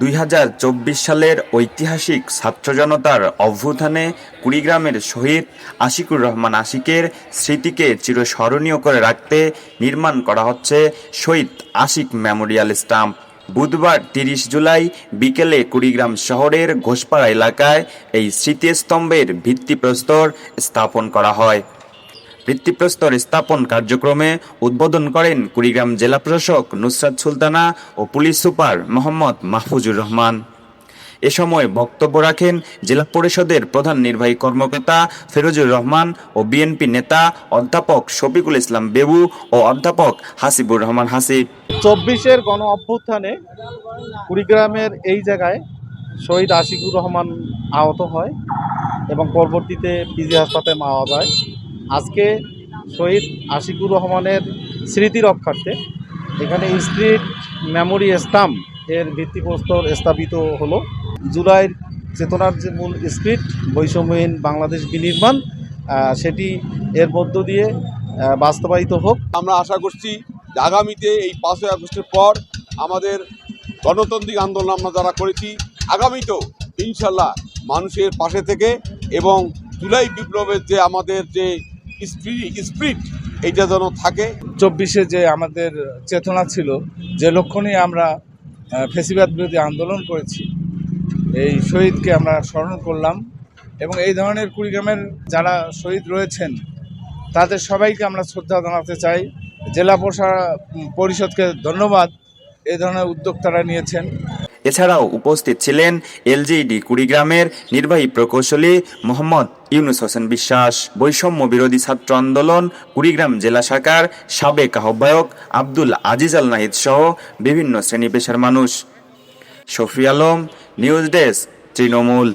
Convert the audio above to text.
দুই হাজার চব্বিশ সালের ঐতিহাসিক ছাত্র জনতার অভ্যুত্থানে কুড়িগ্রামের শহীদ আশিকুর রহমান আশিকের স্মৃতিকে চিরস্মরণীয় করে রাখতে নির্মাণ করা হচ্ছে শহীদ আশিক মেমোরিয়াল স্টাম্প। বুধবার তিরিশ জুলাই বিকেলে কুড়িগ্রাম শহরের ঘোষপাড়া এলাকায় এই স্মৃতিস্তম্ভের ভিত্তিপ্রস্তর স্থাপন করা হয়। ভিত্তিপ্রস্তর স্থাপন কার্যক্রমে উদ্বোধন করেন কুড়িগ্রাম জেলা প্রশাসক নুসরাত সুলতানা ও পুলিশ সুপার মোহাম্মদ মাহফুজুর রহমান। এ সময় বক্তব্য রাখেন জেলা পরিষদের প্রধান নির্বাহী কর্মকর্তা ফিরোজুর রহমান ও বিএনপি নেতা অধ্যাপক শফিকুল ইসলাম বেবু ও অধ্যাপক হাসিবুর রহমান হাসিব চব্বিশের গণ অভ্যুত্থানে কুড়িগ্রামের এই জায়গায় শহীদ আশিকুর রহমান আহত হয় এবং পরবর্তীতে পিজি হাসপাতালে মারা যায়। আজকে শহীদ আশিকুর রহমানের স্মৃতি রক্ষার্থে এখানে স্ট্রিট মেমোরি স্টাম্প এর ভিত্তিপ্রস্তর স্থাপিত হলো। জুলাইয়ের চেতনার যে মূল স্পিরিট বৈষম্যহীন বাংলাদেশ বিনির্মাণ সেটি এর মধ্য দিয়ে বাস্তবায়িত হোক। আমরা আশা করছি আগামীতে এই পাঁচই আগস্টের পর আমাদের গণতান্ত্রিক আন্দোলন আমরা যারা করেছি, আগামীতেও ইনশাল্লাহ মানুষের পাশে থেকে এবং জুলাই বিপ্লবের যে আমাদের যে স্পিরিট এইটা যেন থাকে। চব্বিশে যে আমাদের চেতনা ছিল, যে লক্ষ্য নিয়ে আমরা ফেসিবাদ বিরোধী আন্দোলন করেছি, এই শহীদকে আমরা স্মরণ করলাম এবং এই ধরনের কুড়িগ্রামের যারা শহীদ রয়েছেন, তাদের সবাইকে আমরা শ্রদ্ধা জানাতে চাই। জেলা পরিষদকে ধন্যবাদ। এই ধরনের উদ্যোগ তারা নিয়েছেন। এছাড়াও উপস্থিত ছিলেন এলজিডি কুড়িগ্রামের নির্বাহী প্রকৌশলী মোহাম্মদ ইউনুস হোসেন বিশ্বাস, বৈষম্য বিরোধী ছাত্র আন্দোলন কুড়িগ্রাম জেলা শাখার সাবেক আহ্বায়ক আব্দুল আজিজ আল নাহিদ সহ বিভিন্ন শ্রেণি পেশার মানুষ। Shafi Alam, news desk, Trinamool.